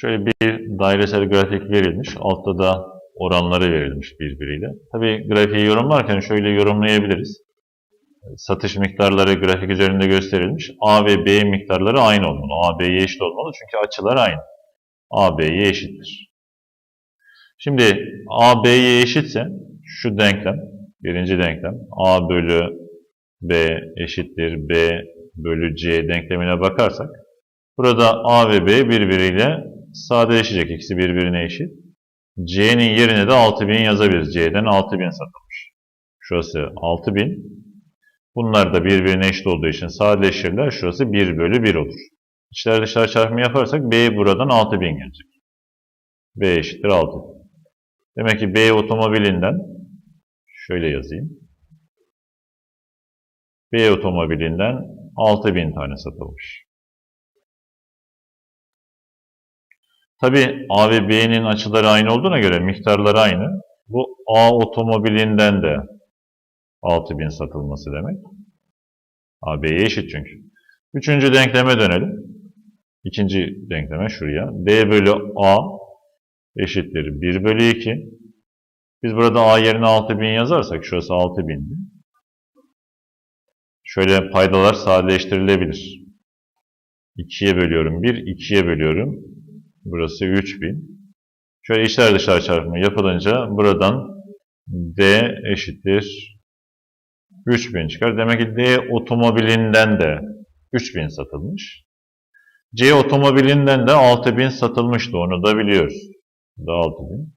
Şöyle bir dairesel grafik verilmiş. Altta da oranları verilmiş birbiriyle. Tabii grafiği yorumlarken şöyle yorumlayabiliriz. Satış miktarları grafik üzerinde gösterilmiş. A ve B miktarları aynı olmalı. A, B'ye eşit olmalı çünkü açılar aynı. A, B'ye eşittir. Şimdi A, B'ye eşitse şu denklem, birinci denklem A bölü B eşittir B bölü C denklemine bakarsak burada A ve B birbiriyle sadeleşecek. İkisi birbirine eşit. C'nin yerine de 6000 yazabiliriz. C'den 6000 satılmış. Şurası 6000. Bunlar da birbirine eşit olduğu için sadeleşirler. Şurası 1 bölü 1 olur. İçler dışlar çarpımı yaparsak B buradan 6000 gelecek. B eşittir 6. Demek ki B otomobilinden şöyle yazayım. B otomobilinden 6000 tane satılmış. Tabi A ve B'nin açıları aynı olduğuna göre miktarları aynı. Bu A otomobilinden de 6000 satılması demek. A, B'ye eşit çünkü. Üçüncü denkleme dönelim. İkinci denkleme şuraya. D bölü A eşittir 1 bölü 2. Biz burada A yerine 6000 yazarsak şurası 6000'di. Şöyle paydalar sadeleştirilebilir. 2'ye bölüyorum 1, 2'ye bölüyorum. Burası 3000. Şöyle içler dışlar çarpımı yapılınca buradan D eşittir 3000 çıkar. Demek ki D otomobilinden de 3000 satılmış. C otomobilinden de 6000 satılmıştı. Onu da biliyoruz. Da 6000.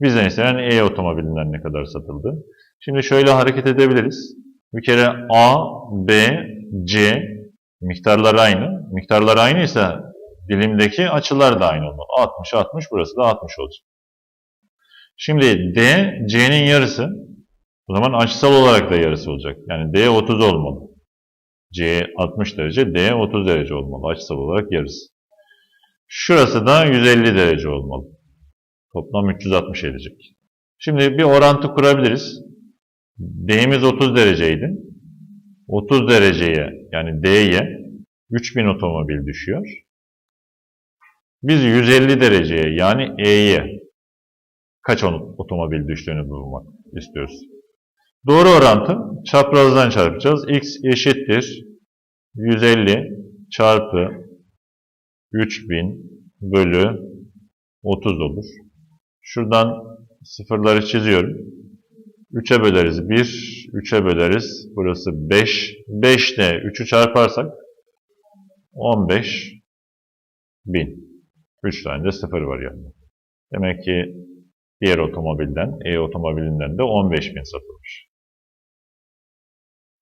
Bizden istenen E otomobilinden ne kadar satıldı. Şimdi şöyle hareket edebiliriz. Bir kere A, B, C miktarlar aynı. Miktarlar aynıysa dilimdeki açılar da aynı olmalı. 60, 60 burası da 60 olacak. Şimdi D, C'nin yarısı. O zaman açısal olarak da yarısı olacak. Yani D 30 olmalı. C 60 derece, D 30 derece olmalı. Açısal olarak yarısı. Şurası da 150 derece olmalı. Toplam 360 edecek. Şimdi bir orantı kurabiliriz. D'miz 30 dereceydi. 30 dereceye yani D'ye 3000 otomobil düşüyor. Biz 150 dereceye yani E'ye kaç otomobil düştüğünü bulmak istiyoruz. Doğru orantı çaprazdan çarpacağız. X eşittir 150 çarpı 3000 bölü 30 olur. Şuradan sıfırları çiziyorum. 3'e böleriz 1, 3'e böleriz. Burası 5. 5 ile 3'ü çarparsak 15 bin. 3 tane de sıfır var yani. Demek ki diğer otomobilden, E otomobilinden de 15 bin satılmış.